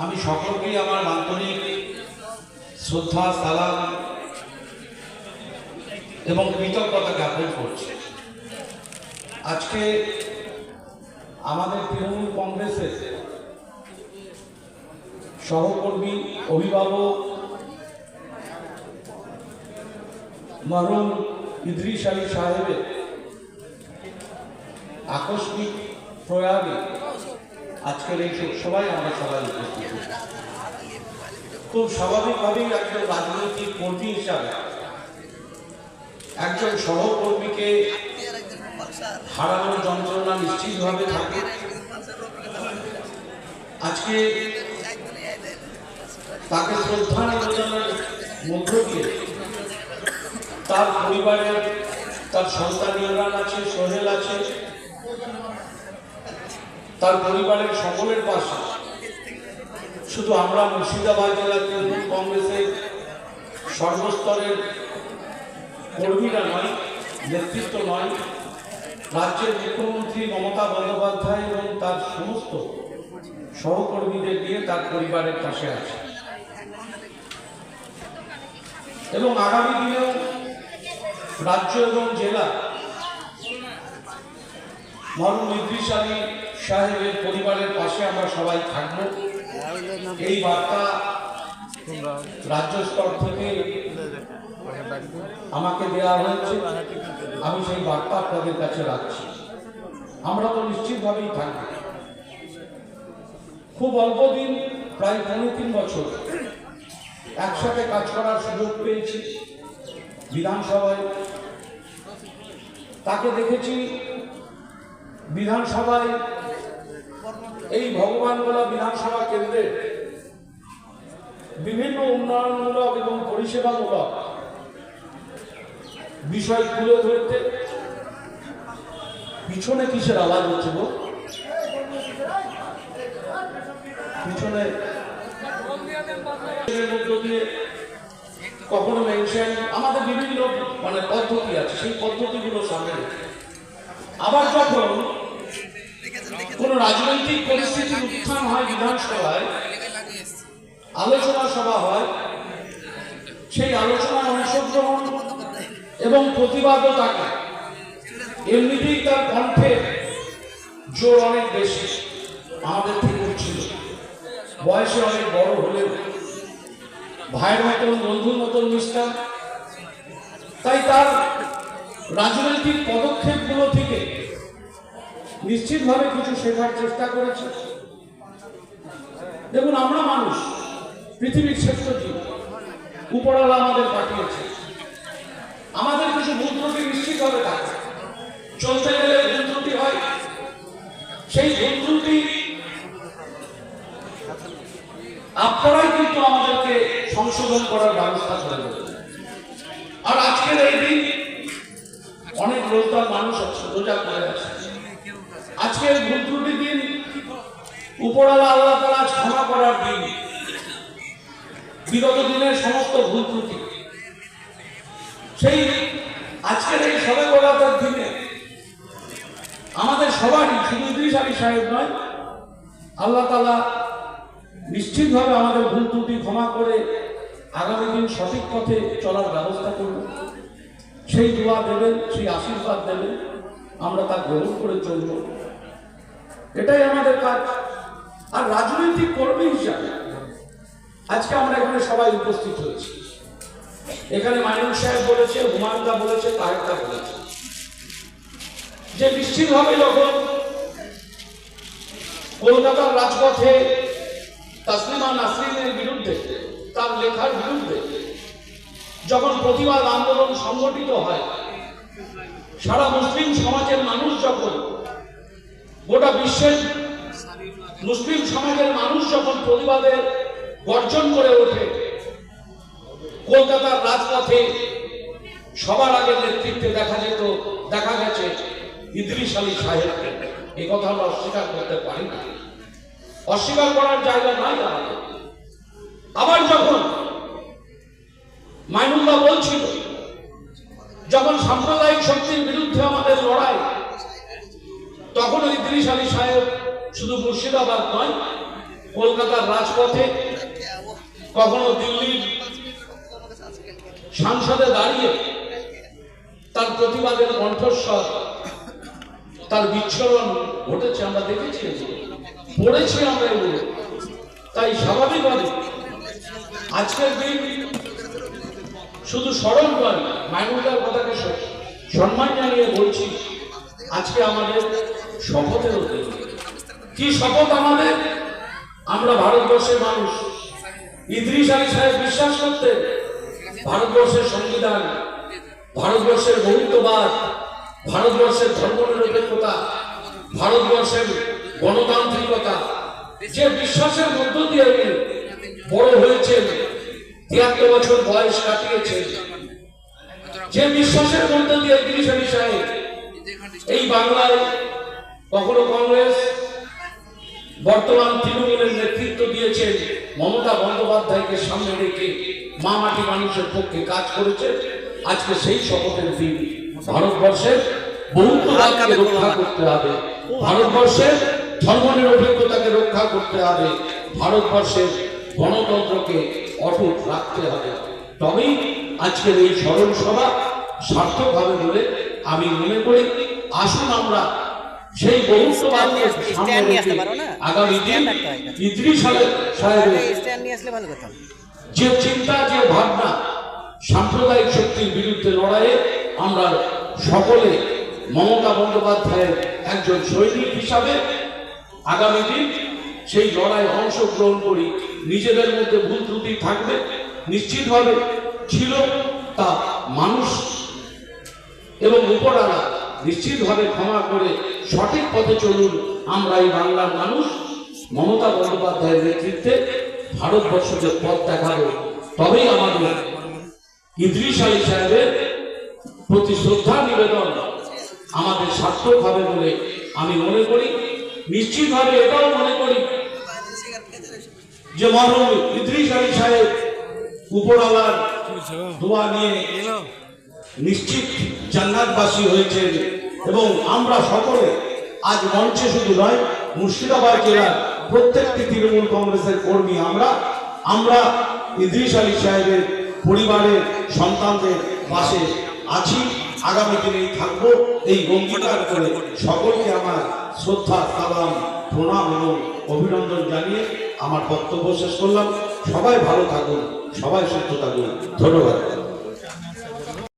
আমি সকলকেই আমার আন্তরিক শ্রদ্ধা, সালাম এবং কৃতজ্ঞতা জ্ঞাপন করছি। আজকে আমাদের তৃণমূল কংগ্রেসের সহকর্মী, অভিভাবক মরহুম ইদ্রিস আলী সাহেবের আকস্মিক প্রয়াগে আজকের এই সবাই আমরা সবাই উপস্থিত খুব স্বাভাবিকভাবেই একজন রাজনৈতিক কর্মী হিসাবে একজন সহকর্মীকে হারানোর যন্ত্রণা নিশ্চিতভাবে থাকে। আজকে তাকে শ্রদ্ধা নিবেদনের মধ্য দিয়ে তার পরিবারের, তার সন্তান ইমরান আছে, সোহেল আছে তার পরিবারের সকলের পাশে। শুধু আমরা মুর্শিদাবাদ জেলা তৃণমূল কংগ্রেসের সর্বস্তরের কর্মীরা নয়, নেতৃত্ব নয়, রাজ্যের মুখ্যমন্ত্রী মমতা বন্দ্যোপাধ্যায় এবং তার সমস্ত সহকর্মীদের নিয়ে তার পরিবারের পাশে আছে। এবং আগামী দিনেও রাজ্য এবং জেলা ইদ্রিস আলী সাহেবের পরিবারের পাশে আমরা সবাই থাকব। এই বার্তা রাজ্য স্তর থেকে আমাকে দেওয়া হয়েছে। আমি সেই বার্তা আপনাদের কাছে রাখছি। আমরা তো নিশ্চিতভাবেই থাকব। খুব অল্প দিন, প্রায় পনেরো তিন বছর একসাথে কাজ করার সুযোগ পেয়েছি বিধানসভায়। তাকে দেখেছি বিধানসভায় এই ভগবানগোলা বিধানসভা কেন্দ্রে বিভিন্ন উন্নয়নমূলক এবং পরিষেবামূলক বিষয় তুলে ধরতে পিছনে কিসের আওয়াজ হচ্ছে গো? পিছনে কখনো মেনশন আমাদের বিভিন্ন মানে পদ্ধতি আছে, সেই পদ্ধতিগুলো সামনে আবার যখন কোনো রাজনৈতিক পরিস্থিতির উত্থান হয় বিধানসভায়, আলোচনা সভা হয়, সেই আলোচনায় অংশগ্রহণ এবং প্রতিবাদও থাকে এমনিতেই তার কণ্ঠে জোর অনেক বেশি, আমাদের থেকে ছিল। বয়সে অনেক বড় হলেও। ভাইয়ের মতন, বন্ধুর মতন মিশতাম তাই তার রাজনৈতিক পদক্ষেপগুলো থেকে নিশ্চিতভাবে কিছু শেখার চেষ্টা করেছে। দেখুন, আমরা মানুষ, পৃথিবীর শ্রেষ্ঠ জীব। উপরওয়ালা আমাদের পাঠিয়েছে। আমাদের কিছু ভুল ত্রুটি নিশ্চিতভাবে থাকে। চলতে গেলে ভুল হয়। সেই ভুল আপনারাই কিন্তু আমাদেরকে সংশোধন করার ব্যবস্থা করে দেবেন। আর আজকের এই দিন অনেক রোজগার মানুষ আছে রোজা করে আছে। আজকের ভুল ত্রুটি দিন, উপরওয়ালা আল্লাহ তালা ক্ষমা করার দিন। বিগত দিনের সমস্ত ভুল ত্রুটি। সেই আজকের এই সবে বরাতের দিনে আমাদের সবারই, শুধু ইদ্রিস আলী সাহেব নয়, আল্লাহ তালা নিশ্চিতভাবে আমাদের ভুল ত্রুটি ক্ষমা করে আগামী দিন সঠিক পথে চলার ব্যবস্থা করবেন সেই দোয়া দেবেন, সেই আশীর্বাদ দেবেন। আমরা তা গ্রহণ করে চলব। এটাই আমাদের কাজ। আর রাজনৈতিক কর্মী হিসাবে আজকে আমরা এখানে সবাই উপস্থিত হয়েছি। এখানে মাইনুল সাহেব বলেছে হুমায়ুদা বলেছে তাহেরদা বলেছে। যে নিশ্চিতভাবে যখন কলকাতার রাজপথে তাসলিমা নাসরিনের বিরুদ্ধে, তার লেখার বিরুদ্ধে যখন প্রতিবাদ আন্দোলন সংগঠিত হয়, সারা মুসলিম সমাজের মানুষ যখন গোটা বিশ্বের মুসলিম সমাজের মানুষ যখন প্রতিবাদের গর্জন করে ওঠে, কলকাতার রাজপথে সবার আগে নেতৃত্বে দেখা যেত, দেখা গেছে ইদ্রিস আলী সাহেবকে এই কথা আমরা অস্বীকার করতে পারি না। অস্বীকার করার জায়গা নাই আমাদের। আবার যখন মাইনুল্লাহ বলছিল, যখন সাম্প্রদায়িক শক্তির বিরুদ্ধে আমাদের লড়াই ইদ্রিস আলী সাহেব শুধু মুর্শিদাবাদ নয়, কলকাতার রাজপথে কখনো দিল্লির সংসদে দাঁড়িয়ে তার প্রতিবাদের কণ্ঠস্বর, তার বিচ্ছরণ ঘটেছে, আমরা দেখেছি পড়েছি আমরা এগুলো। তাই স্বাভাবিকভাবে আজকের দিন শুধু স্মরণ নয়, মাইনুলদার কথাকে সম্মান জানিয়ে বলছি, আজকে আমাদের শপথের দিন কি শপথ আমাদের? আমরা ভারতবর্ষের মানুষ। ইদ্রিস আলী সাহেব বিশ্বাস করতেন ভারতবর্ষের সংবিধান, ভারতবর্ষের বহুত্ববাদ, ভারতবর্ষের ধর্মনিরপেক্ষতা ভারতবর্ষের গণতান্ত্রিকতা, যে বিশ্বাসের মধ্য দিয়ে উনি বড় হয়েছেন, তিয়াত্তর বছর বয়স কাটিয়েছেন, যে বিশ্বাসের মধ্য দিয়ে আলী সাহেব এই বাংলায় কখনো কংগ্রেস বর্তমান তৃণমূলের নেতৃত্ব দিয়েছেন মমতা বন্দ্যোপাধ্যায়কে সামনে রেখে মা মাটি মানুষের পক্ষে কাজ করেছে। আজকে সেই শপথের দিন। ভারতবর্ষের বহুত্ববাদকে রক্ষা করতে হবে। ভারতবর্ষের ধর্মনিরপেক্ষতাকে রক্ষা করতে হবে। ভারতবর্ষের গণতন্ত্রকে অটুট রাখতে হবে। তবেই আজকের এই স্মরণ সভা সার্থক হবে বলে আমি মনে করি। আসুন আমরা সেই বহুত্ববাদকে সামনে স্ট্যান্ড নিয়ে আসতে পারো না? আগামী দিন ইদ্রিস সাহেবের স্ট্যান্ড নিয়ে আসলে ভালো কথা। যে চিন্তা যে ভাবনা সাম্প্রদায়িক শক্তির বিরুদ্ধে লড়াইয়ে আমরা সকলে মমতা বন্দ্যোপাধ্যায়ের একজন সৈনিক হিসাবে আগামী দিন সেই লড়াই অংশগ্রহণ করি। নিজেদের মধ্যে ভুল ত্রুটি থাকবে নিশ্চিতভাবে ছিল তা মানুষ এবং উপরালা নিশ্চিতভাবে ক্ষমা করে সঠিক পথে চলুন। আমরা এই বাংলার মানুষ। মমতা বন্দ্যোপাধ্যায়ের নেতৃত্বে ভারতবর্ষকে পথ দেখাবো, তবেই আমাদের ইদ্রিস আলী সাহেবের প্রতি শ্রদ্ধা নিবেদন আমাদের সার্থক হবে বলে আমি মনে করি। নিশ্চিতভাবে এটাও মনে করি যে মরহুম ইদ্রিস আলী সাহেব উপরওয়ালার দোয়া নিয়ে নিশ্চিত জান্নাতবাসী হয়েছেন। এবং আমরা সকলে আজ মঞ্চে শুধু নয়, মুর্শিদাবাদ জেলার প্রত্যেকটি তৃণমূল কংগ্রেসের কর্মী আমরা। আমরা ইদ্রিস আলী সাহেবের পরিবারের সন্তানদের পাশে আছি। আগামী দিনেই থাকব। এই অঙ্গীকার করে সকলকে আমার শ্রদ্ধা, সালাম, প্রণাম এবং অভিনন্দন জানিয়ে আমার বক্তব্য শেষ করলাম। সবাই ভালো থাকুন, সবাই সুস্থ থাকুন। ধন্যবাদ।